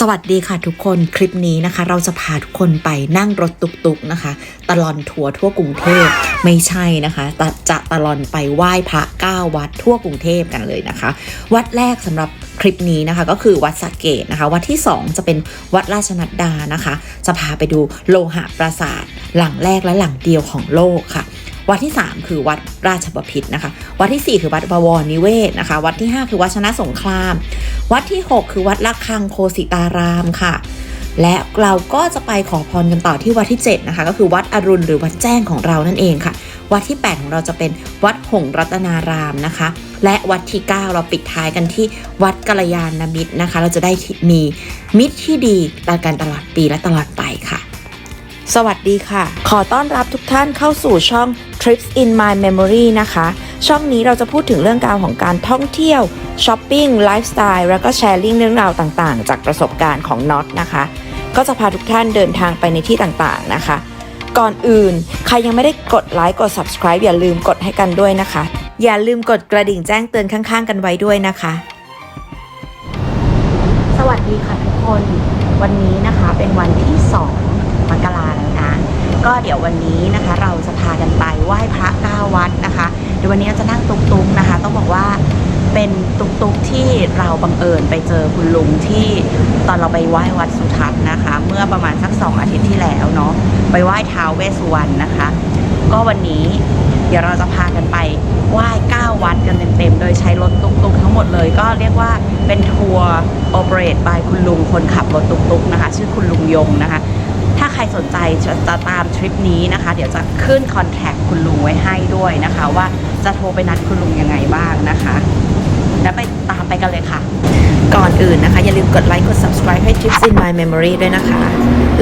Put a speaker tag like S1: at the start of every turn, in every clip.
S1: สวัสดีค่ะทุกคนคลิปนี้นะคะ เราจะพาทุกคนไปนั่งรถตุกๆนะคะ ตลอนทัวร์ทั่วกรุงเทพไม่ใช่นะคะแต่จะตลอนไปไหว้พระ9วัดทั่วกรุงเทพกันเลยนะคะ วัดแรกสำหรับคลิปนี้นะคะก็คือวัดสะเกตนะคะ วัดที่ 2 จะเป็นวัดราชนัดดานะคะ จะพาไปดูโลหะปราสาทหลังแรกและหลังเดียวของโลกค่ะ วัดที่ 3 คือวัดราชบพิตรนะคะ วัดทีสี่ 4 คือวัดบวรนิเวศนะคะ วัดที่ 5 คือวัดชนะสงคราม วัดที่ 6 คือวัดละคังโคสิตารามค่ะ และเราก็จะไปขอพรกันต่อที่วัดที่ 7 นะคะ ก็คือวัดอรุณหรือวัดแจ้งของเรานั่นเองค่ะ วัดที่ 8 ของเราจะเป็นวัดหงรัตนารามนะคะ และวัดที่ 9 เราปิดท้ายกันที่วัดกัลยาณมิตรนะคะ เราจะได้มีมิตรที่ดีต่อกันตลอดปีและตลอดไปค่ะสวัสดีค่ะ ขอต้อนรับทุกท่านเข้าสู่ช่อง Trips in My Memory นะคะ ช่องนี้เราจะพูดถึงเรื่องราวของการท่องเที่ยวช้อปปิ้งไลฟ์สไตล์แล้วก็แชร์ลิงเรื่องราวต่างๆ จากประสบการณ์ของน็อตนะคะ ก็จะพาทุกท่านเดินทางไปในที่ต่างๆนะคะ ก่อนอื่น ใครยังไม่ได้กดไลค์กด subscribe อย่าลืมกดให้กันด้วยนะคะ อย่าลืมกดกระดิ่งแจ้งเตือนข้างๆ กันไว้ด้วยนะคะ สวัสดีค่ะทุกคน วันนี้นะคะเป็นวันที่ 2มกราแล้ว ก็เดี๋ยววันนี้นะคะ เราจะพากันไปไหว้พระเก้าวัดนะคะเดี๋ยววันนี้เราจะนั่งตุกๆนะคะ ต้องบอกว่าเป็นตุกๆที่เราบังเอิญไปเจอคุณลุงที่ตอนเราไปไหว้วัดสุทัศน์นะคะ เมื่อประมาณสักสองอาทิตย์ที่แล้วเนาะไปไหว้ท้าวเวสสุวรรณนะคะ ก็วันนี้เดี๋ยวเราจะพากันไปไหว้เก้าวัดกันเต็มๆ โดยใช้รถตุกๆทั้งหมดเลย ก็เรียกว่าเป็นทัวร์โอเปเรตบายคุณลุงคนขับรถตุกๆนะคะ ชื่อคุณลุงยงนะคะ ถ้าใครสนใจจะจะตามทริปนี้นะคะ เดี๋ยวจะขึ้นคอนแทคคุณลุงไว้ให้ด้วยนะคะ ว่าจะโทรไปนัดคุณลุงยังไงบ้างนะคะ แล้วไปตามไปกันเลยค่ะ ก่อนอื่นนะคะ อย่าลืมกดไลค์กด subscribe ให้ Trips in My Memory ด้วยนะคะ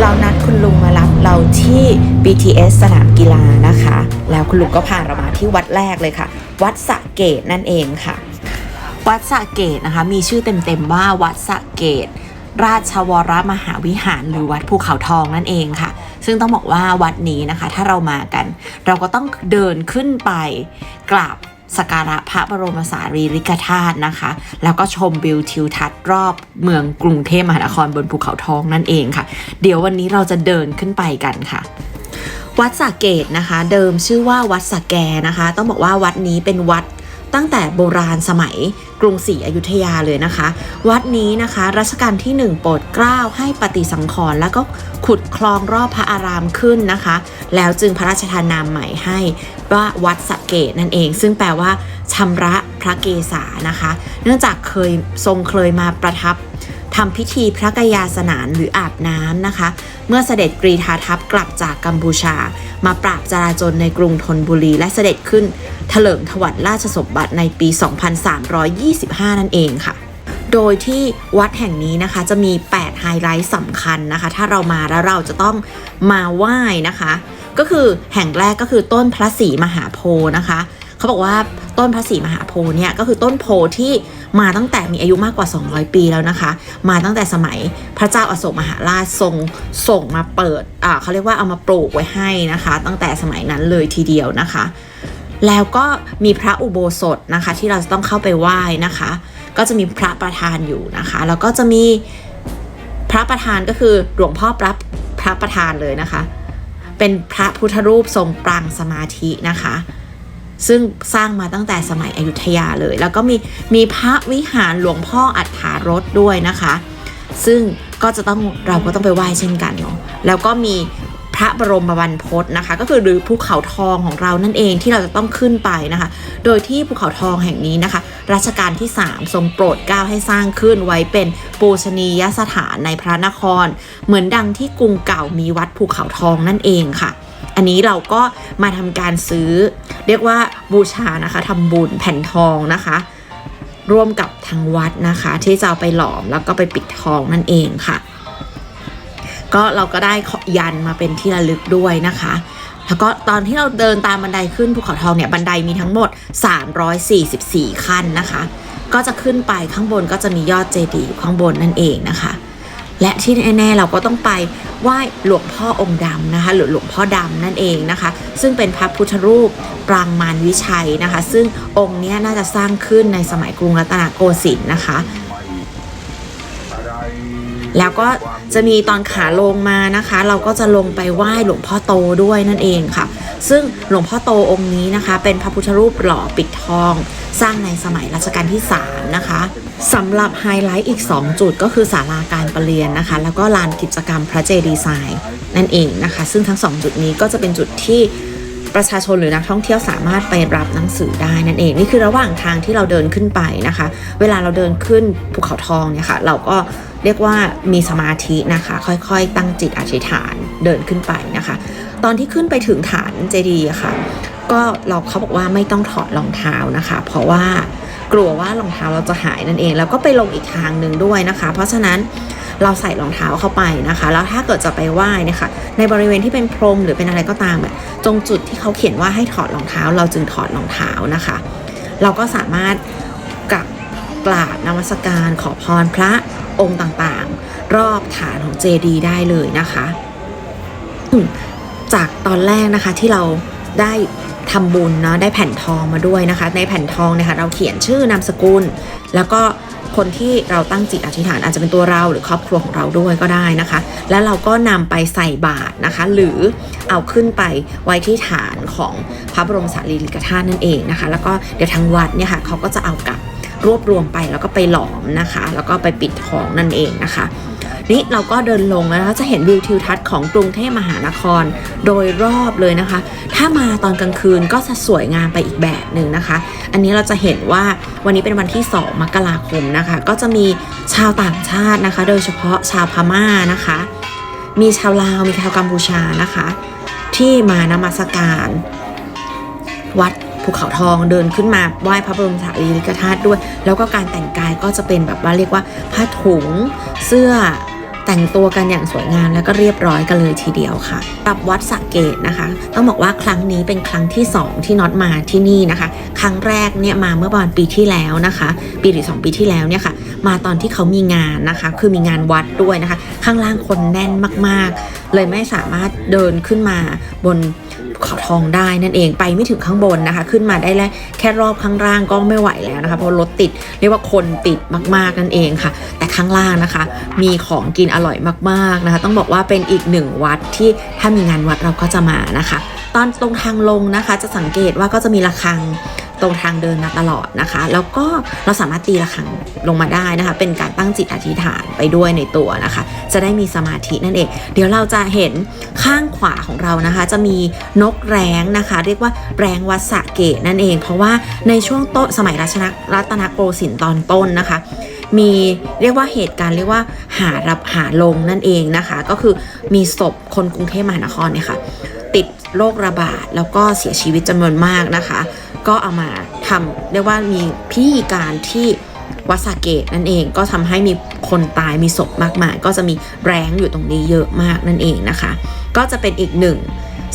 S1: เรานัดคุณลุงมารับเราที่ BTS สนามกีฬานะคะ แล้วคุณลุงก็พาเรามาที่วัดแรกเลยค่ะ วัดสระเกตนั่นเองค่ะ วัดสระเกตนะคะ มีชื่อเต็มๆว่าวัดสระเกต ราชวรมหาวิหารหรือวัดภูเขาทองนั่นเองค่ะ ซึ่งต้องบอกว่าวัดนี้นะคะ ถ้าเรามากัน เราก็ต้องเดินขึ้นไปกราบสักการะพระบรมสารีริกธาตุนะคะ แล้วก็ชมวิวทิวทัศน์รอบเมืองกรุงเทพมหานครบนภูเขาทองนั่นเองค่ะ เดี๋ยววันนี้เราจะเดินขึ้นไปกันค่ะ วัดสระเกตนะคะ เดิมชื่อว่าวัดสระแกนะคะ ต้องบอกว่าวัดนี้เป็นวัด ตั้งแต่โบราณสมัยกรุงศรีอยุธยาเลยนะคะ วัดนี้นะคะรัชกาลที่ 1 โปรดเกล้าให้ปฏิสังขรณ์แล้วก็ขุดคลองรอบพระอารามขึ้นนะคะ แล้วจึงพระราชทานนามใหม่ให้ว่าวัดสะเกตนั่นเอง ซึ่งแปลว่าชำระพระเกศานะคะ เนื่องจากเคยทรงเคยมาประทับ ทำพิธีพระกยาสนานหรืออาบน้ำนะคะ เมื่อเสด็จกรีธาทัพกลับจากกัมพูชา มาปราบจราจนในกรุงธนบุรี และเสด็จขึ้นถลิงถวัลราชสมบัติในปี 2325 นั่นเองค่ะ โดยที่วัดแห่งนี้นะคะจะมี 8 ไฮไลท์สำคัญนะคะ ถ้าเรามาแล้วเราจะต้องมาไหว้นะคะ ก็คือแห่งแรกก็คือต้นพระศรีมหาโพธิ์นะคะ เขาบอกว่าต้นพระศรีมหาโพธิ์เนี่ยก็คือต้นโพธิ์ที่มาตั้งแต่มีอายุมากกว่า 200 ปีแล้วนะคะ มาตั้งแต่สมัยพระเจ้าอโศกมหาราชทรงส่งมาเปิดอ่าเขาเรียกว่าเอามาปลูกไว้ให้นะคะ ตั้งแต่สมัยนั้นเลยทีเดียวนะคะ แล้วก็มีพระอุโบสถนะคะ ที่เราจะต้องเข้าไปไหว้นะคะ ก็จะมีพระประธานอยู่นะคะ แล้วก็จะมีพระประธานก็คือหลวงพ่อพระพระประธานเลยนะคะ เป็นพระพุทธรูปทรงปรางสมาธินะคะ ซึ่งสร้างมาตั้งแต่สมัยอยุธยาเลย แล้วก็มีมีพระวิหารหลวงพ่ออัฏฐารถด้วยนะคะ ซึ่งก็จะต้องเราก็ต้องไปไหว้เช่นกันเนาะแล้วก็มีพระบรมบรรพตนะคะ ก็คือหรือภูเขาทองของเรานั่นเองที่เราจะต้องขึ้นไปนะคะ โดยที่ภูเขาทองแห่งนี้นะคะ รัชกาลที่ 3 ทรงโปรดเกล้าให้สร้างขึ้นไว้เป็นปูชนียสถานในพระนคร เหมือนดังที่กรุงเก่ามีวัดภูเขาทองนั่นเองค่ะ อันนี้เราก็มาทำการซื้อ เรียกว่าบูชานะคะทำบุญแผ่นทองนะคะ ร่วมกับทางวัดนะคะ ที่จะเอาไปหลอมแล้วก็ไปปิดทองนั่นเองค่ะ ก็เราก็ได้ยันมาเป็นที่ระลึกด้วยนะคะแล้วก็ตอนที่เราเดินตามบันไดขึ้นภูเขาทองเนี่ยบันไดมีทั้งหมด 344 ขั้นนะคะ ก็จะขึ้นไปข้างบนก็จะมียอดเจดีย์อยู่ข้างบนนั่นเองนะคะ และที่แน่ๆเราก็ต้องไปไหว้หลวงพ่อองค์ดำนะคะ หรือหลวงพ่อดำนั่นเองนะคะ ซึ่งเป็นพระพุทธรูปปรางมารวิชัยนะคะ ซึ่งองค์นี้น่าจะสร้างขึ้นในสมัยกรุงรัตนโกสินทร์นะคะ แล้วก็จะมีตอนขาลงมานะคะ เราก็จะลงไปไหว้หลวงพ่อโตด้วยนั่นเองค่ะ ซึ่งหลวงพ่อโตองค์นี้นะคะ เป็นพระพุทธรูปหล่อปิดทอง สร้างในสมัยรัชกาลที่3นะคะ สำหรับไฮไลท์อีก 2 จุดก็คือศาลาการประเรียนนะคะ แล้วก็ลานกิจกรรมพระเจดีย์ทรายนั่นเองนะคะ ซึ่งทั้ง 2 จุดนี้ก็จะเป็นจุดที่ประชาชนหรือนักท่องเที่ยวสามารถไปรับหนังสือได้นั่นเอง นี่คือระหว่างทางที่เราเดินขึ้นไปนะคะ เวลาเราเดินขึ้นภูเขาทองเนี่ยค่ะ เราก็เรียกว่ามีสมาธินะคะ ค่อยๆ ตั้งจิตอธิษฐานเดินขึ้นไปนะคะ ตอนที่ขึ้นไปถึงฐานเจดีย์ค่ะ ก็เราเขาบอกว่าไม่ต้องถอดรองเท้านะคะ เพราะว่า กลัวว่ารองเท้าเราจะหายนั่นเอง แล้วก็ไปลงอีกทางหนึ่งด้วยนะคะ เพราะฉะนั้นเราใส่รองเท้าเข้าไปนะคะ แล้วถ้าเกิดจะไปไหว้นะคะ ในบริเวณที่เป็นพรมหรือเป็นอะไรก็ตามอะตรงจุดที่เขาเขียนว่าให้ถอดรองเท้า เราจึงถอดรองเท้านะคะ เราก็สามารถกลับกราบนมัสการขอพรพระองค์ต่างๆ รอบฐานของเจดีย์ได้เลยนะคะ จากตอนแรกนะคะที่เราได้ ทำบุญเนาะได้แผ่นทองมาด้วยนะคะ ในแผ่นทองเนี่ยค่ะเราเขียนชื่อนามสกุล แล้วก็คนที่เราตั้งจิตอธิษฐานอาจจะเป็นตัวเราหรือครอบครัวของเราด้วยก็ได้นะคะ แล้วเราก็นำไปใส่บาตรนะคะ หรือเอาขึ้นไปไว้ที่ฐานของพระบรมสารีริกธาตุนั่นเองนะคะ แล้วก็เดี๋ยวทางวัดเนี่ยค่ะเขาก็จะเอากลับรวบรวมไปแล้วก็ไปหลอมนะคะ แล้วก็ไปปิดทองนั่นเองนะคะ นี่เราก็เดินลงแล้วนะคะจะเห็นวิวทิวทัศน์ของกรุงเทพมหานคร โดยรอบเลยนะคะ ถ้ามาตอนกลางคืนก็จะสวยงามไปอีกแบบหนึ่งนะคะ อันนี้เราจะเห็นว่าวันนี้เป็นวันที่ 2 มกราคมนะคะ ก็จะมีชาวต่างชาตินะคะ โดยเฉพาะชาวพม่านะคะ มีชาวลาวมีชาวกัมพูชานะคะ ที่มานมัสการ วัดภูเขาทองเดินขึ้นมาไหว้พระบรมสารีริกธาตุด้วย แล้วก็การแต่งกายก็จะเป็นแบบว่าเรียกว่าผ้าถุงเสื้อ แต่งตัวกันอย่างสวยงามแล้วก็เรียบร้อยกันเลยทีเดียวค่ะกับวัดสระเกดนะคะ ต้องบอกว่าครั้งนี้เป็นครั้งที่ 2 ที่น็อตมาที่นี่นะคะ ครั้งแรกเนี่ยมาเมื่อประมาณปีที่แล้วนะคะ ปีหรือสองปีที่แล้วเนี่ยค่ะมาตอนที่เขามีงานนะคะ คือมีงานวัดด้วยนะคะ ข้างล่างคนแน่นมากๆ เลยไม่สามารถเดินขึ้นมาบน เขาทองได้นั่นเองไปไม่ถึงข้างบนนะคะ ขึ้นมาได้แล้วแค่รอบข้างล่างก็ไม่ไหวแล้วนะคะ เพราะรถติดเรียกว่าคนติดมากๆนั่นเองค่ะ แต่ข้างล่างนะคะ มีของกินอร่อยมากๆนะคะ ต้องบอกว่าเป็นอีกหนึ่งวัดที่ถ้ามีงานวัดเราก็จะมานะคะ ตอนตรงทางลงนะคะ จะสังเกตว่าก็จะมีระฆัง ตรงทางเดินมาตลอดนะคะ แล้วก็เราสามารถตีระฆังลงมาได้นะคะ เป็นการตั้งจิตอธิษฐานไปด้วยในตัวนะคะ จะได้มีสมาธินั่นเอง เดี๋ยวเราจะเห็นข้างขวาของเรานะคะ จะมีนกแร้งนะคะ เรียกว่าแร้งวัสะเกตนั่นเอง เพราะว่าในช่วงโตสมัยรัชนรัตนโกสินทร์ตอนต้นนะคะมีเรียกว่าเหตุการณ์เรียกว่าหารับหาลงนั่นเองนะคะ ก็คือมีศพคนกรุงเทพมหานครเนี่ยค่ะติด โรคระบาด แล้วก็เสียชีวิตจำนวนมากนะคะ ก็เอามาทำเรียกว่ามีพิธีการที่วัดสะเกตนั่นเองก็ทำให้มีคนตายมีศพมากมาย ก็จะมีแรงอยู่ตรงนี้เยอะมากนั่นเองนะคะ ก็จะเป็นอีกหนึ่ง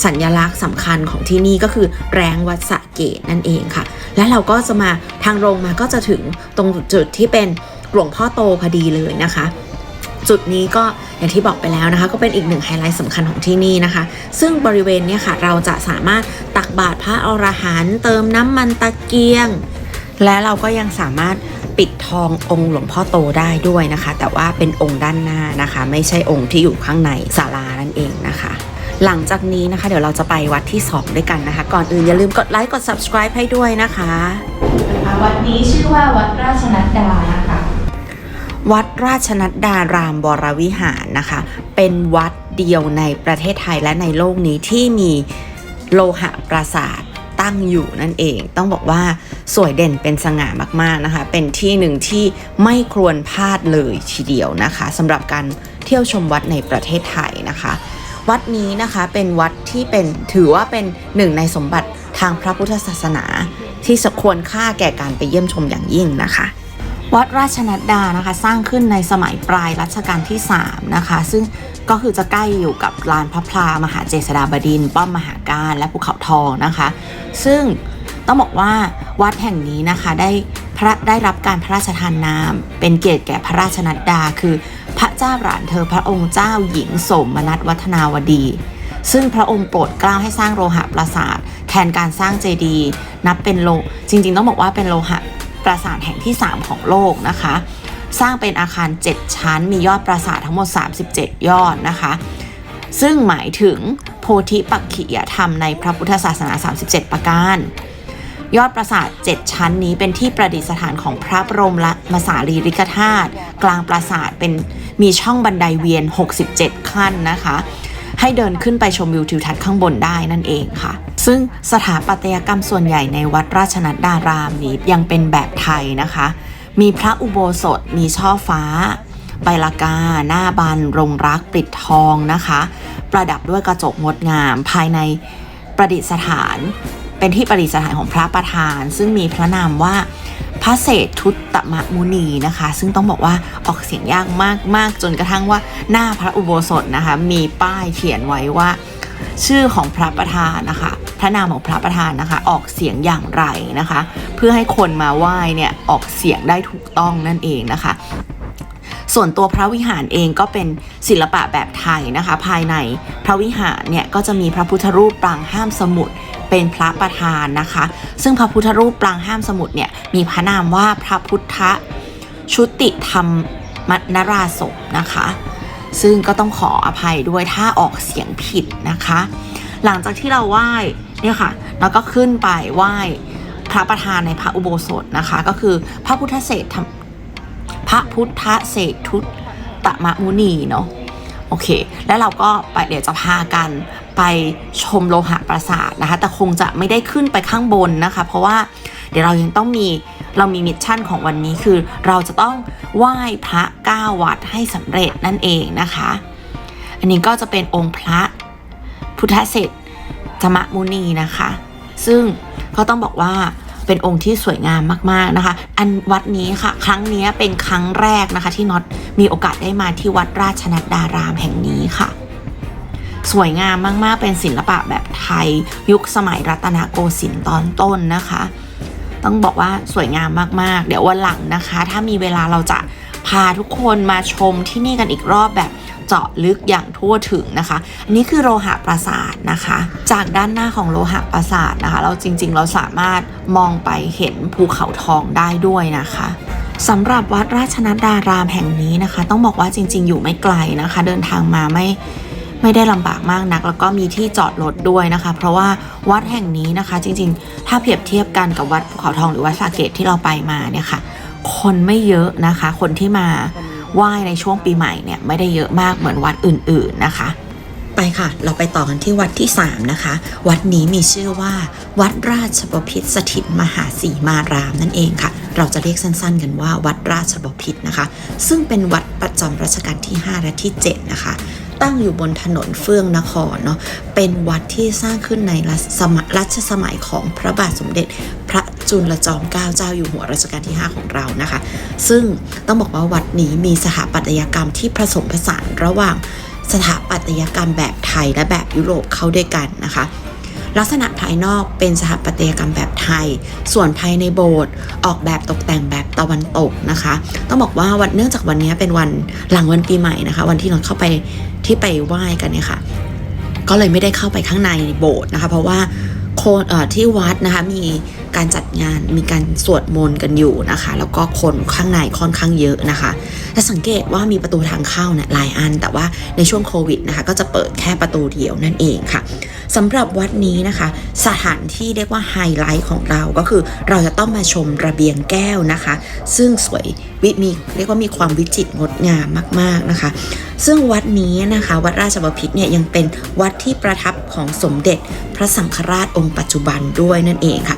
S1: สัญลักษณ์สำคัญของที่นี่ก็คือแรงวัดสะเกตนั่นเองค่ะ และเราก็จะมาทางลงมาก็จะถึงตรงจุดที่เป็นหลวงพ่อโตพอดีเลยนะคะ จุดนี้ก็อย่างที่บอกไปแล้วนะคะ ก็เป็นอีกหนึ่งไฮไลท์สำคัญของที่นี่นะคะ ซึ่งบริเวณเนี้ยค่ะเราจะสามารถตักบาตรพระอรหันต์เติมน้ำมันตะเกียง และเราก็ยังสามารถปิดทององค์หลวงพ่อโตได้ด้วยนะคะ แต่ว่าเป็นองค์ด้านหน้านะคะ ไม่ใช่องค์ที่อยู่ข้างในศาลานั่นเองนะคะหลังจากนี้นะคะ เดี๋ยวเราจะไปวัดที่ 2 ด้วยกันนะคะ ก่อนอื่นอย่าลืมกดไลค์กด subscribe ให้ด้วยนะคะ
S2: วัดนี้ชื่อว่าวัดราชนัดดานะคะ
S1: วัดราชนัดดารามวรวิหารนะคะ เป็นวัดเดียวในประเทศไทยและในโลกนี้ที่มีโลหะปราสาทตั้งอยู่นั่นเอง ต้องบอกว่าสวยเด่นเป็นสง่ามากๆนะคะ เป็นที่หนึ่งที่ไม่ควรพลาดเลยทีเดียวนะคะสำหรับการเที่ยวชมวัดในประเทศไทยนะคะ วัดนี้นะคะเป็นวัดที่เป็นถือว่าเป็นหนึ่งในสมบัติทางพระพุทธศาสนา ที่สมควรค่าแก่การไปเยี่ยมชมอย่างยิ่งนะคะ วัดราชนัดดานะคะ สร้างขึ้นในสมัยปลายรัชกาลที่3นะคะ ซึ่งก็คือจะใกล้อยู่กับลานพระพลามหาเจษฎาบดิน ป้อมมหาการและภูเขาทองนะคะ ซึ่งต้องบอกว่าวัดแห่งนี้นะคะได้พระได้รับการพระราชทานนาม เป็นเกียรติแก่พระราชนัดดา คือพระเจ้าหลานเธอพระองค์เจ้าหญิงสมนัตวัฒนาวดี ซึ่งพระองค์โปรดเกล้าให้สร้างโลหะปราสาท แทนการสร้างเจดีย์นับเป็นโลจริงๆ ต้องบอกว่าเป็นโลหะ ปราสาทแห่งที่ 3 ของโลกนะคะ สร้างเป็นอาคาร 7 ชั้น มียอดปราสาททั้งหมด 37 ยอดนะคะ ซึ่งหมายถึงโพธิปักขิยธรรมในพระพุทธศาสนา 37 ประการ ยอดปราสาท 7 ชั้นนี้เป็นที่ประดิษฐานของพระบรมมสารีริกธาตุกลางปราสาทเป็นมีช่องบันไดเวียน 67 ขั้นนะคะ ให้เดินขึ้นไปชมวิวทิวทัศน์ข้างบนได้นั่นเองค่ะ ซึ่งสถาปัตยกรรมส่วนใหญ่ในวัดราชนัดดารามนี้ยังเป็นแบบไทยนะคะ มีพระอุโบสถมีช่อฟ้าใบลากา หน้าบานรงรักปิดทองนะคะ ประดับด้วยกระจกงดงามภายในประดิษฐาน เป็นที่ประดิษฐานของพระประธาน ซึ่งมีพระนามว่า พระเศษทุตตมมุนีนะคะ ซึ่งต้องบอกว่าออกเสียงยากมากมากจนกระทั่งว่าหน้าพระอุโบสถนะคะ มีป้ายเขียนไว้ว่า ชื่อของพระประธานนะคะ พระนามของพระประธานนะคะ ออกเสียงอย่างไรนะคะ เพื่อให้คนมาไหว้เนี่ยออกเสียงได้ถูกต้องนั่นเองนะคะส่วนตัวพระวิหารเองก็เป็นศิลปะแบบไทยนะคะ ภายในพระวิหารเนี่ยก็จะมีพระพุทธรูปปางห้ามสมุด เป็นพระประธานนะคะ ซึ่งพระพุทธรูปปรางห้ามสมุดเนี่ยมีพระนามว่าพระพุทธชุติธรรมนราศพนะคะ ซึ่งก็ต้องขออภัยด้วยถ้าออกเสียงผิดนะคะ หลังจากที่เราไหว้เนี่ยค่ะเราก็ขึ้นไปไหว้พระประธานในพระอุโบสถนะคะ ก็คือพระพุทธเศษพระพุทธเศษทุตตมะมุนีเนาะโอเค แล้วเราก็ไปเดี๋ยวจะพากัน ไปชมโลหะปราสาทนะคะ แต่คงจะไม่ได้ขึ้นไปข้างบนนะคะ เพราะว่าเดี๋ยวเรายังต้องมีเรามีมิชชั่นของวันนี้คือ เราจะต้องไหว้พระเก้าวัดให้สำเร็จนั่นเองนะคะ อันนี้ก็จะเป็นองค์พระพุทธเศรษฐมมุนีนะคะ ซึ่งก็ต้องบอกว่าเป็นองค์ที่สวยงามมากๆนะคะ อันวัดนี้ค่ะ ครั้งนี้เป็นครั้งแรกนะคะ ที่น็อตมีโอกาสได้มาที่วัดราชนัดดารามแห่งนี้ค่ะ สวยงามมากๆ เป็นศิลปะแบบไทย ยุคสมัยรัตนโกสินทร์ตอนต้นนะคะ ต้องบอกว่าสวยงามมากๆ เดี๋ยววันหลังนะคะ ถ้ามีเวลาเราจะพาทุกคนมาชมที่นี่กันอีกรอบแบบเจาะลึกอย่างทั่วถึงนะคะ อันนี้คือโลหะปราสาทนะคะ จากด้านหน้าของโลหะปราสาทนะคะ เราจริงๆ เราสามารถมองไปเห็นภูเขาทองได้ด้วยนะคะสำหรับวัดราชนัดดารามแห่งนี้นะคะ ต้องบอกว่าจริง ๆ อยู่ไม่ไกลนะคะ เดินทางมาไม่ ไม่ได้ลำบากมากนัก แล้วก็มีที่จอดรถด้วยนะคะ เพราะว่าวัดแห่งนี้นะคะ จริงๆ ถ้าเปรียบเทียบกันกับวัดภูเขาทองหรือวัดสาเกตที่เราไปมาเนี่ยค่ะ คนไม่เยอะนะคะ คนที่มาไหว้ในช่วงปีใหม่เนี่ยไม่ได้เยอะมากเหมือนวัดอื่น ๆนะคะไปค่ะ เราไปต่อกันที่วัดที่ 3 นะคะ วัดนี้มีชื่อว่า วัดราชบพิตรสถิตมหาสีมารามนั่นเองค่ะ เราจะเรียกสั้นๆ กันว่าวัดราชบพิตรนะคะ ซึ่งเป็นวัดประจำรัชกาลที่ 5 และที่ 7 นะคะ ตั้งอยู่บนถนนเฟื่องนครเนาะเป็นวัดที่สร้างขึ้นในรัชสมัยรัชสมัยของพระบาทสมเด็จ พระจุลจอมเกล้าเจ้าอยู่หัวรัชกาลที่ 5 ของเรานะคะ ซึ่งต้องบอกว่าวัดนี้มีสถาปัตยกรรมที่ผสมผสานระหว่างสถาปัตยกรรมแบบไทยและแบบยุโรปเข้าด้วยกันนะคะ ลักษณะภายนอกเป็นสถาปัตยกรรมแบบไทย ส่วนภายในโบสถ์ออกแบบตกแต่งแบบตะวันตกนะคะ ต้องบอกว่าวันเนื่องจากวันนี้เป็นวันหลังวันปีใหม่นะคะ วันที่เราเข้าไปที่ไปไหว้กันเนี่ยค่ะก็เลยไม่ได้เข้าไปข้างในโบสถ์นะคะ เพราะว่าโค่ที่วัดนะคะมีการจัดงานมีการสวดมนต์กันอยู่นะคะ แล้วก็คนข้างในค่อนข้างเยอะนะคะและสังเกตว่ามีประตูทางเข้าเนี่ยหลายอัน แต่ว่าในช่วงโควิดนะคะ ก็จะเปิดแค่ประตูเดียวนั่นเองค่ะสำหรับวัดนี้นะคะ สถานที่เรียกว่าไฮไลท์ของเราก็คือเราจะต้องมาชมระเบียงแก้วนะคะ ซึ่งสวยวิมีเรียกว่ามีความวิจิตรงดงามมาก ๆนะคะ ซึ่งวัดนี้นะคะ วัดราชบพิตรเนี่ยยังเป็นวัดที่ประทับของสมเด็จพระสังฆราชองค์ปัจจุบันด้วยนั่นเองค่ะ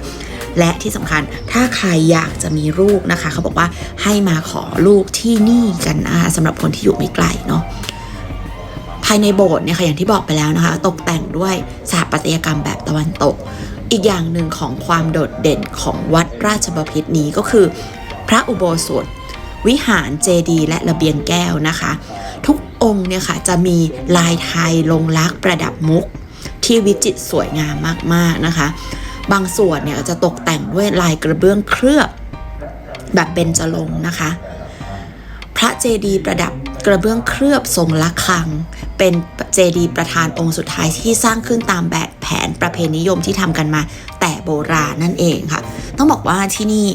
S1: และที่สำคัญถ้าใครอยากจะมีลูกนะคะ เขาบอกว่าให้มาขอลูกที่นี่กันนะคะสำหรับคนที่อยู่ไม่ไกลเนาะภายในโบสถ์เนี่ยค่ะอย่างที่บอกไปแล้วนะคะ ตกแต่งด้วยสถาปัตยกรรมแบบตะวันตก อีกอย่างหนึ่งของความโดดเด่นของวัดราชบพิตรนี้ก็คือ พระอุโบสถ วิหารเจดีและระเบียงแก้วนะคะ ทุกองค์เนี่ยค่ะจะมีลายไทยลงลักษณ์ประดับมุก ที่วิจิตรสวยงามมากๆนะคะ บางส่วนเนี่ยจะตกแต่งด้วยลายกระเบื้องเคลือบ แบบเบญจรงค์นะคะ พระเจดีย์ประดับกระเบื้องเคลือบทรงละคัง เป็นเจดีย์ประธานองค์สุดท้ายที่สร้างขึ้นตามแบบแผนประเพณีนิยมที่ทำกันมาแต่โบราณนั่นเองค่ะ ต้องบอกว่าที่นี่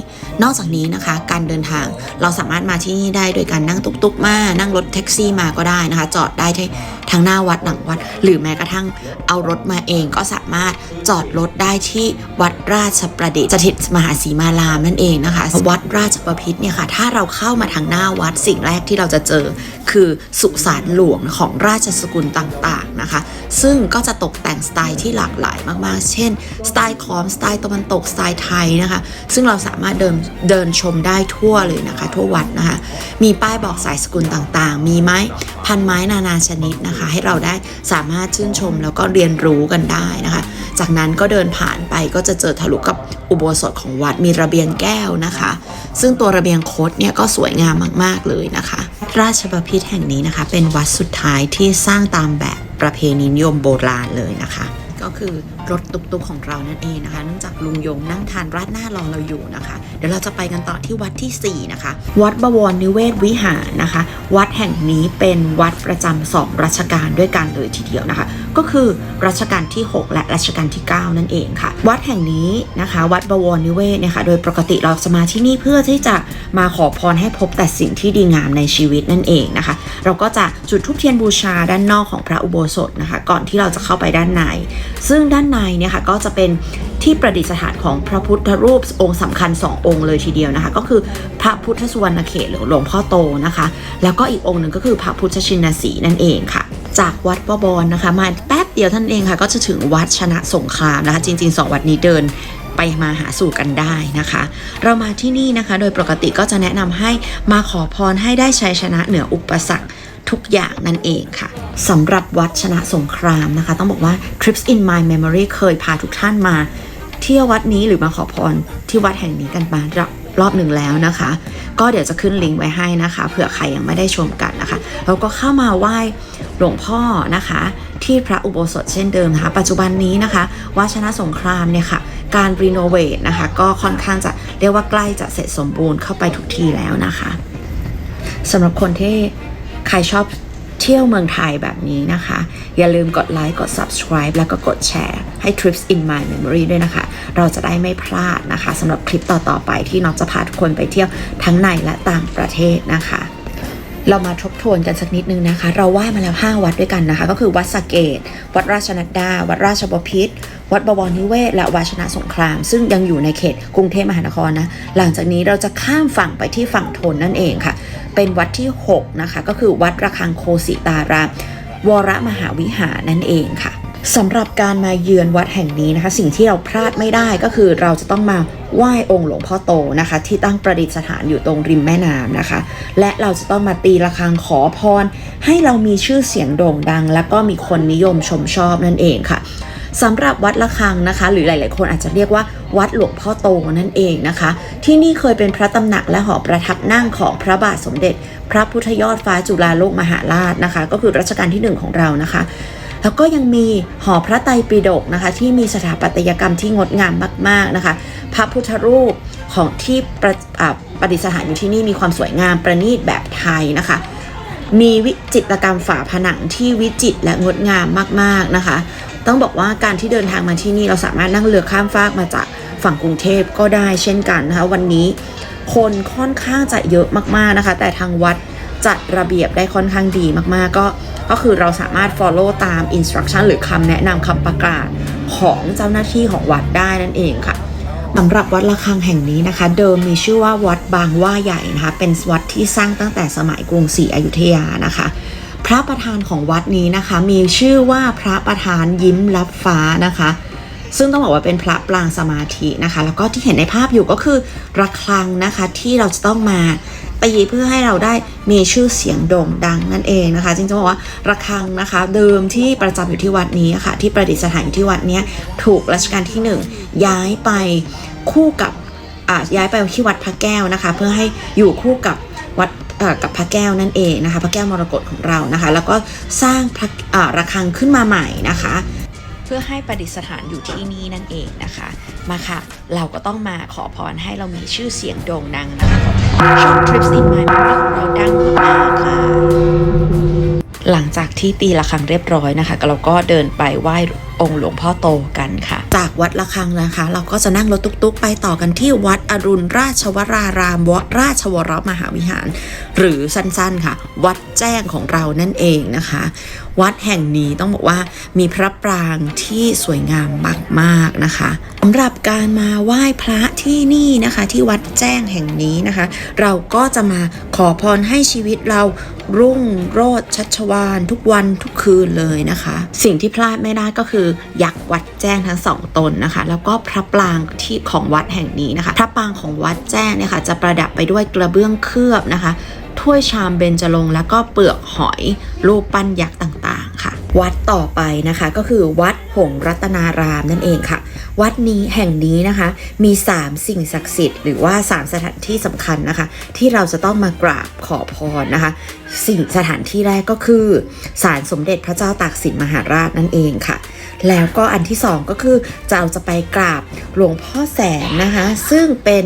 S1: นอกจากนี้นะคะ การเดินทางเราสามารถมาที่นี่ได้โดยการนั่งตุกๆ มานั่งรถแท็กซี่มาก็ได้นะคะ จอดได้ที่ทางหน้าวัดหลังวัด หรือแม้กระทั่งเอารถมาเองก็สามารถจอดรถได้ที่วัดราชประดิษฐ์สถิตมหาสีมารามนั่นเองนะคะ วัดราชประพิษเนี่ยค่ะ ถ้าเราเข้ามาทางหน้าวัดสิ่งแรกที่เราจะเจอคือสุสานหลวงของราชสกุลต่างๆนะคะ ซึ่งก็จะตกแต่งสไตล์ที่หลากหลายมากๆ เช่น สไตล์คอมสไตล์ตะวันตกสไตล์ไทยนะคะซึ่งเราสามารถเดินเดินชมได้ทั่วเลยนะคะ ทั่ววัดนะคะ มีป้ายบอกสายสกุลต่างๆ มีไม้พันไม้นานาชนิดนะคะ ให้เราได้สามารถชื่นชมแล้วก็เรียนรู้กันได้นะคะ จากนั้นก็เดินผ่านไปก็จะเจอทะลุกับอุโบสถของวัดมีระเบียงแก้วนะคะ ซึ่งตัวระเบียงโคดเนี่ยก็สวยงามมากๆเลยนะคะ ราชบพิตรแห่งนี้นะคะ เป็นวัดสุดท้ายที่สร้างตามแบบประเพณีนิยมโบราณเลยนะคะ ก็คือ รถตุกๆของเรานั่นเองนะคะ เนื่องจากลุงยงนั่งทานราดหน้ารอเราอยู่นะคะ เดี๋ยวเราจะไปกันต่อที่วัดทีสี่ 4 นะคะ วัดบวรนิเวศวิหารนะคะ วัดแห่งนี้เป็นวัดประจำสองรัชกาลด้วยกันเลยทีเดียวนะคะ ก็คือรัชกาลที่ 6 และรัชกาลที่ 9 นั่นเองค่ะ วัดแห่งนี้นะคะ วัดบวรนิเวศนี่ยค่ะโดยปกติเราจะมาที่นี่เพื่อที่จะมาขอพรให้พบแต่สิ่งที่ดีงามในชีวิตนั่นเองนะคะ เราก็จะจุดธูปเทียนบูชาด้านนอกของพระอุโบสถนะคะ ก่อนที่เราจะเข้าไปด้านใน ซึ่งด้านในเนี่ยค่ะก็จะเป็นที่ประดิษฐานของพระพุทธรูปองค์สำคัญ 2 องค์เลยทีเดียวนะคะ ก็คือพระพุทธสุวรรณเขตหรือหลวงพ่อโตนะคะ แล้วก็อีกองค์หนึ่งก็คือพระพุทธชินสีนั่นเองค่ะ จากวัดบวรนะคะ มาแป๊บเดียวท่านเองค่ะ ก็จะถึงวัดชนะสงครามนะคะ จริง ๆ 2 วัดนี้เดินไปมาหาสู่กันได้นะคะ เรามาที่นี่นะคะ โดยปกติก็จะแนะนำให้มาขอพรให้ได้ชัยชนะเหนืออุปสรรค ทุกอย่างนั่นเองค่ะสำหรับวัดชนะสงครามนะคะ ต้องบอกว่า Trips in My Memory เคยพาทุกท่านมา เที่ยววัดนี้หรือมาขอพรที่วัดแห่งนี้กันมารอบรอบหนึ่งแล้วนะคะ ก็เดี๋ยวจะขึ้นลิงก์ไว้ให้นะคะเผื่อใครยังไม่ได้ชมกันนะคะแล้วก็เข้ามาไหว้หลวงพ่อนะคะ ที่พระอุโบสถเช่นเดิมนะคะ ปัจจุบันนี้นะคะวัดชนะสงครามเนี่ยค่ะการรีโนเวทนะคะ ก็ค่อนข้างจะเรียกว่าใกล้จะเสร็จสมบูรณ์เข้าไปทุกทีแล้วนะคะสำหรับคนที่ ใครชอบเที่ยวเมืองไทยแบบนี้นะคะ อย่าลืมกดไลค์กด subscribe แล้วก็กดแชร์ ให้ Trips in My Memory ด้วยนะคะ เราจะได้ไม่พลาดนะคะสำหรับคลิปต่อ ๆ ไปที่น้องจะพาทุกคนไปเที่ยวทั้งในและต่างประเทศนะคะเรามาทบทวนกันสักนิดนึงนะคะ เราไหว้มาแล้ว 5 วัดด้วยกันนะคะ ก็คือวัดสเกต วัดราชนัดดา วัดราชบพิตรวัดบวรนิเวศ และวัดชนะสงคราม ซึ่งยังอยู่ในเขตกรุงเทพมหานครนะ หลังจากนี้เราจะข้ามฝั่งไปที่ฝั่งทนนั่นเองค่ะ เป็นวัดที่ 6 นะคะ ก็คือวัดระฆังโคสิตารามวรมหาวิหารนั่นเองค่ะสำหรับการมาเยือนวัดแห่งนี้นะคะ สิ่งที่เราพลาดไม่ได้ก็คือเราจะต้องมาไหว้องค์หลวงพ่อโตนะคะ ที่ตั้งประดิษฐานอยู่ตรงริมแม่น้ำนะคะ และเราจะต้องมาตีระฆังขอพร ให้เรามีชื่อเสียงโด่งดัง และก็มีคนนิยมชมชอบนั่นเองค่ะ สำหรับวัดระฆังนะคะ หรือหลาย ๆ คนอาจจะเรียกว่าวัดหลวงพ่อโตนั่นเองนะคะ ที่นี่เคยเป็นพระตำหนักและหอประทับนั่งของพระบาทสมเด็จ พระพุทธยอดฟ้าจุฬาโลกมหาราชนะคะ ก็คือรัชกาลที่หนึ่งของเรานะคะแล้วก็ยังมีหอพระไตรปิฎกนะคะ ที่มีสถาปัตยกรรมที่งดงามมาก ๆนะคะ พระพุทธรูปของที่ประประดิษฐานอยู่ที่นี่มีความสวยงามประณีตแบบไทยนะคะ มีวิจิตรกรรมฝาผนังที่วิจิตรและงดงามมาก ๆนะคะ ต้องบอกว่าการที่เดินทางมาที่นี่เราสามารถนั่งเรือข้ามฟากมาจากฝั่งกรุงเทพก็ได้เช่นกันนะคะ วันนี้คนค่อนข้างจะเยอะมากๆนะคะ แต่ทางวัดจัดระเบียบได้ค่อนข้างดีมากๆ ก็ก็คือเราสามารถ follow ตาม instruction หรือคำแนะนำคำประกาศของเจ้าหน้าที่ของวัดได้นั่นเองค่ะสำหรับวัดระฆังแห่งนี้นะคะ เดิมมีชื่อว่าวัดบางว่าใหญ่นะคะ เป็นวัดที่สร้างตั้งแต่สมัยกรุงศรีอยุธยานะคะ พระประธานของวัดนี้นะคะ มีชื่อว่าพระประธานยิ้มรับฟ้านะคะ ซึ่งต้องบอกว่าเป็นพระปรางสมาธินะคะ แล้วก็ที่เห็นในภาพอยู่ก็คือระฆังนะคะที่เราจะต้องมาตีเพื่อให้เราได้มีชื่อเสียงโด่งดังนั่นเองนะคะจริงๆบอกว่าระฆังนะคะ เดิมที่ประจำอยู่ที่วัดนี้ค่ะ ที่ประดิษฐานอยู่ที่วัดนี้ถูกรัชกาลที่หนึ่งย้ายไปคู่กับอ่าย้ายไปที่วัดพระแก้วนะคะ เพื่อให้อยู่คู่กับวัด กับพระแก้วนั่นเองนะคะ พระแก้วมรกตของเรานะคะ แล้วก็สร้างพระระฆังขึ้นมาใหม่นะคะ เพื่อให้ประดิษฐานอยู่ที่นี่นั่นเองนะคะ มาค่ะ เราก็ต้องมาขอพรให้เรามีชื่อเสียงโด่งดังนะคะช่อง Trips in My Memory ของเราดังมากค่ะหลังจากที่ตีระฆังเรียบร้อยนะคะเราก็เดินไปไหว้ องค์หลวงพ่อโตกันค่ะ จากวัดละคังนะคะ เราก็จะนั่งรถตุ๊กๆ ไปต่อกันที่วัดอรุณราชวรารามวราชวรมหาวิหาร หรือสั้นๆค่ะ วัดแจ้งของเรานั่นเองนะคะ วัดแห่งนี้ต้องบอกว่ามีพระปรางที่สวยงามมากๆนะคะสำหรับการมาไหว้พระที่นี่นะคะ ที่วัดแจ้งแห่งนี้นะคะ เราก็จะมาขอพรให้ชีวิตเรารุ่งโรจน์ชัชวานทุกวันทุกคืนเลยนะคะ สิ่งที่พลาดไม่ได้ก็คือยักษ์วัดแจ้งทั้งสองตนนะคะ แล้วก็พระปรางที่ของวัดแห่งนี้นะคะ พระปรางของวัดแจ้งเนี่ยค่ะจะประดับไปด้วยกระเบื้องเคลือบนะคะถ้วยชามเบญจรงค์แล้วก็เปลือกหอยรูปปั้นยักษ์ต่างๆค่ะ วัดต่อไปนะคะก็คือวัดหงรัตนารามนั่นเองค่ะ วัดนี้แห่งนี้นะคะ มี 3 สิ่งศักดิ์สิทธิ์หรือว่า 3 สถานที่สำคัญนะคะ ที่เราจะต้องมากราบขอพรนะคะ สิ่งสถานที่แรกก็คือศาลสมเด็จพระเจ้าตากสินมหาราชนั่นเองค่ะ แล้วก็อันที่สองก็คือจะเอาจะไปกราบหลวงพ่อแสนนะคะ ซึ่งเป็น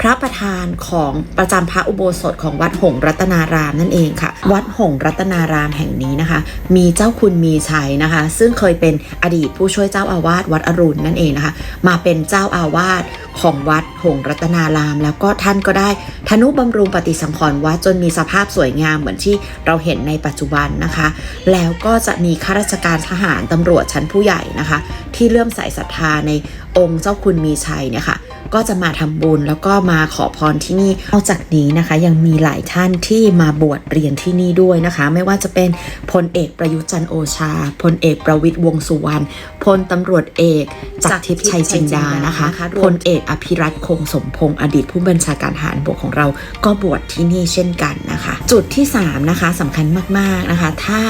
S1: พระประธานของประจำพระอุโบสถของวัดหงรัตนารามนั่นเองค่ะ วัดหงรัตนารามแห่งนี้นะคะ มีเจ้าคุณมีชัยนะคะ ซึ่งเคยเป็นอดีตผู้ช่วยเจ้าอาวาสวัดอรุณนั่นเองนะคะ มาเป็นเจ้าอาวาสของวัดหงรัตนาราม แล้วก็ท่านก็ได้ทนุบำรุงปฏิสังขรณ์วัดจนมีสภาพสวยงามเหมือนที่เราเห็นในปัจจุบันนะคะ แล้วก็จะมีข้าราชการทหารตำรวจชั้นผู้ใหญ่นะคะ ที่เริ่มใส่ศรัทธาในองค์เจ้าคุณมีชัยเนี่ยค่ะ ก็จะมาทำบุญแล้วก็มาขอพรที่นี่นอกจากนี้นะคะ ยังมีหลายท่านที่มาบวชเรียนที่นี่ด้วยนะคะ ไม่ว่าจะเป็นพลเอกประยุทธ์จันทร์โอชาพลเอกประวิตยวงษ์สุวรรณพลตำรวจเอกจากรทิพย์ชัยจินดานะคะพลเอกอภิรัตคงสมพงศ์อดีตผู้บัญชาการทหารบกของเราก็บวชที่นี่เช่นกันนะคะ จุดที่สามนะคะสำคัญมากๆนะคะ ถ้า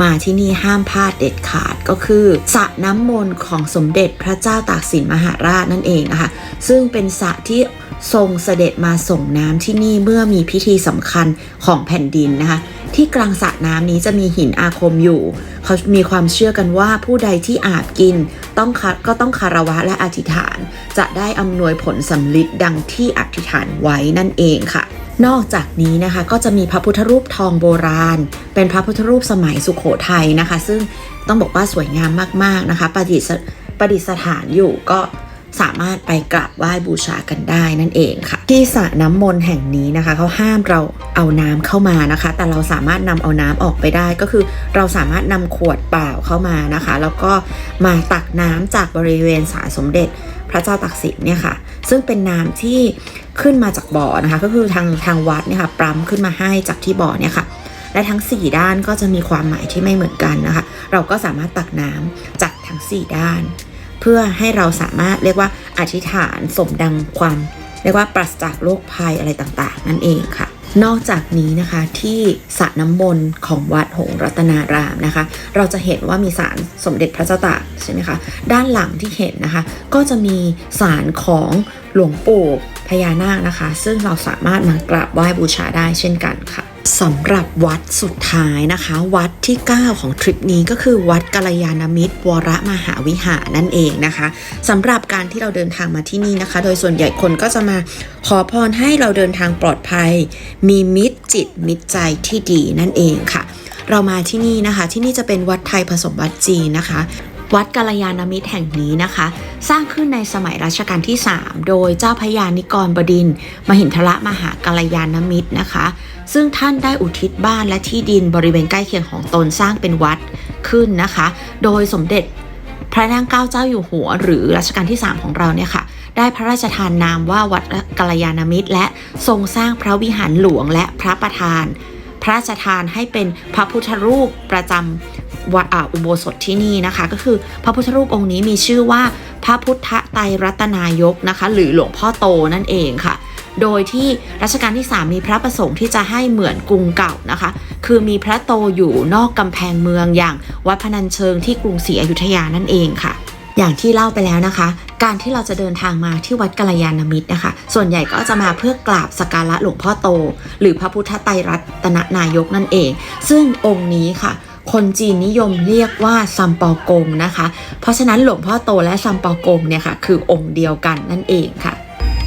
S1: มาที่นี่ห้ามพลาดเด็ดขาดก็คือสระน้ำมนต์ของสมเด็จพระเจ้าตากสินมหาราชนั่นเองนะคะ ซึ่งเป็นสระที่ทรงเสด็จมาส่งน้ำที่นี่เมื่อมีพิธีสำคัญของแผ่นดินนะคะ ที่กลางสระน้ำนี้จะมีหินอาคมอยู่ เขามีความเชื่อกันว่าผู้ใดที่อาบกิน ต้องคาก็ต้องคารวะและอธิษฐาน จะได้อำนวยผลสำลิดดังที่อธิษฐานไว้นั่นเองค่ะ นอกจากนี้นะคะก็จะมีพระพุทธรูปทองโบราณ เป็นพระพุทธรูปสมัยสุขโขทัยนะคะ ซึ่งต้องบอกว่าสวยงามมากๆนะคะ ประดิษฐประดิษฐานอยู่ก็ สามารถไปกราบไหว้บูชากันได้นั่นเองค่ะ ที่สระน้ำมนต์แห่งนี้นะคะเขาห้ามเราเอาน้ำเข้ามานะคะ แต่เราสามารถนำเอาน้ำออกไปได้ก็คือ เราสามารถนำขวดเปล่าเข้ามานะคะ แล้วก็มาตักน้ำจากบริเวณศาลสมเด็จพระเจ้าตากสินเนี่ยค่ะ ซึ่งเป็นน้ำที่ขึ้นมาจากบ่อนะคะ ก็คือทางทางวัดเนี่ยค่ะปั๊มขึ้นมาให้จากที่บ่อเนี่ยค่ะ และทั้ง 4 ด้านก็จะมีความหมายที่ไม่เหมือนกันนะคะ เราก็สามารถตักน้ำจากทั้ง 4 ด้าน เพื่อให้เราสามารถเรียกว่าอธิษฐานสมดังความเรียกว่าปราศจากโรคภัยอะไรต่างๆ นั่นเองค่ะ นอกจากนี้นะคะที่สระน้ำมนต์ของวัดหงรัตนารามนะคะ เราจะเห็นว่ามีสารสมเด็จพระเจ้าตากใช่ไหมคะด้านหลังที่เห็นนะคะ ก็จะมีสารของหลวงปู่พญานาคนะคะ ซึ่งเราสามารถมากราบไหว้บูชาได้เช่นกันค่ะ สำหรับวัดสุดท้ายนะคะ วัดที่ 9 ของทริปนี้ก็คือวัดกัลยาณมิตร วรมหาวิหารนั่นเองนะคะสำหรับการที่เราเดินทางมาที่นี่นะคะ โดยส่วนใหญ่คนก็จะมาขอพรให้เราเดินทางปลอดภัย มีมิตรจิตมิตรใจที่ดีนั่นเองค่ะ เรามาที่นี่นะคะ ที่นี่จะเป็นวัดไทยผสมวัดจีนนะคะ วัดกัลยาณมิตรแห่งนี้นะคะ สร้างขึ้นในสมัยรัชกาลที่ 3 โดยเจ้าพระยานิกรบดิน มหินทรมหากัลยาณมิตรนะคะ ซึ่งท่านได้อุทิศบ้านและที่ดินบริเวณใกล้เคียงของตนสร้างเป็นวัดขึ้นนะคะ โดยสมเด็จพระนางเก้าเจ้าอยู่หัว หรือรัชกาลที่ 3 ของเราเนี่ยค่ะได้พระราชทานนามว่าวัดกัลยาณมิตร และทรงสร้างพระวิหารหลวงและพระประธาน ระราชทานให้เป็นพระพุทธรูปประจำวัดอุโบสถที่นี่นะคะ ก็คือพระพุทธรูปองค์นี้มีชื่อว่าพระพุทธไตรรัตนายกนะคะ หรือหลวงพ่อโตนั่นเองค่ะ โดยที่รัชกาลที่ 3 มีพระประสงค์ที่จะให้เหมือนกรุงเก่านะคะ คือมีพระโตอยู่นอกกำแพงเมืองอย่างวัดพนัญเชิงที่กรุงศรีอยุธยานั่นเองค่ะอย่างที่เล่าไปแล้วนะคะ การที่เราจะเดินทางมาที่วัดกัลยาณมิตรนะคะ ส่วนใหญ่ก็จะมาเพื่อกราบสักการะหลวงพ่อโต หรือพระพุทธไตรรัตนนายกนั่นเอง ซึ่งองค์นี้ค่ะ คนจีนนิยมเรียกว่าซัมปอกงนะคะ เพราะฉะนั้นหลวงพ่อโตและซัมปอกงเนี่ยค่ะคือองค์เดียวกันนั่นเองค่ะ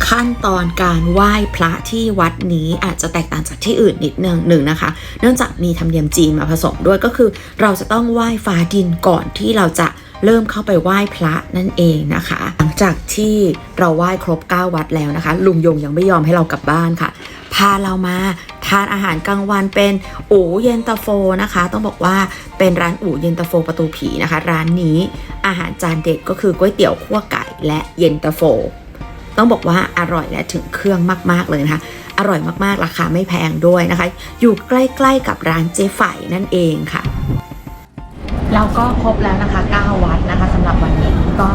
S1: ขั้นตอนการไหว้พระที่วัดนี้อาจจะแตกต่างจากที่อื่นนิดนึงหนึ่งนะคะ เนื่องจากมีธรรมเนียมจีนมาผสมด้วยก็คือ เราจะต้องไหว้ฟ้าดินก่อนที่เราจะ เริ่มเข้าไปไหว้พระนั่นเองนะคะ หลังจากที่เราไหว้ครบ 9 วัดแล้วนะคะ ลุงยงยังไม่ยอมให้เรากลับบ้านค่ะ พาเรามาทานอาหารกลางวันเป็นอูเย็นตาโฟนะคะ ต้องบอกว่าเป็นร้านอูเย็นตาโฟประตูผีนะคะ ร้านนี้อาหารจานเด็ดก็คือก๋วยเตี๋ยวคั่วไก่และเย็นตาโฟ ต้องบอกว่าอร่อยและถึงเครื่องมาก ๆ เลยนะคะอร่อยมากๆ ราคาไม่แพงด้วยนะคะ อยู่ใกล้ ๆ กับร้านเจ๊ไฝนั่นเองค่ะ เราก็ครบแล้วนะคะ 9 วัดนะคะสำหรับวันนี้ก็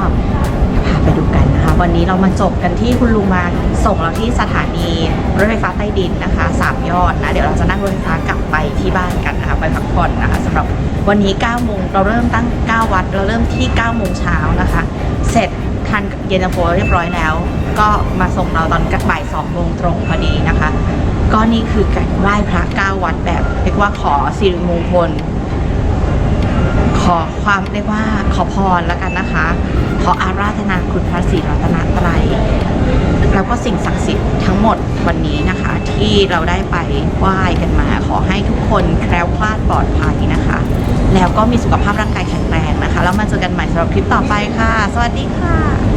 S1: พาไปดูกันนะคะ วันนี้เรามาจบกันที่คุณลุงมาส่งเราที่สถานีรถไฟฟ้าใต้ดินนะคะสามยอดนะ เดี๋ยวเราจะนั่งรถไฟฟ้ากลับไปที่บ้านกันนะคะไปพักผ่อนนะคะสำหรับวันนี้9โมงเราเริ่มตั้ง 9 วัด เราเริ่มที่9โมงเช้านะคะ เสร็จทานเย็นตาโฟเรียบร้อยแล้ว ก็มาส่งเราตอนบ่าย2โมงตรงพอดีนะคะ ก็นี่คือการไหว้พระ9วัดแบบเรียกว่าขอสิริมงคล ขอความเรียกว่าขอพรแล้วกันนะคะ ขออาราธนาคุณพระศรีรัตนตรัยแล้วก็สิ่งศักดิ์สิทธิ์ทั้งหมดวันนี้นะคะ ที่เราได้ไปไหว้กันมา ขอให้ทุกคนแคล้วคลาดปลอดภัยนะคะ แล้วก็มีสุขภาพร่างกายแข็งแรงนะคะ แล้วมาเจอกันใหม่สำหรับคลิปต่อไปค่ะ สวัสดีค่ะ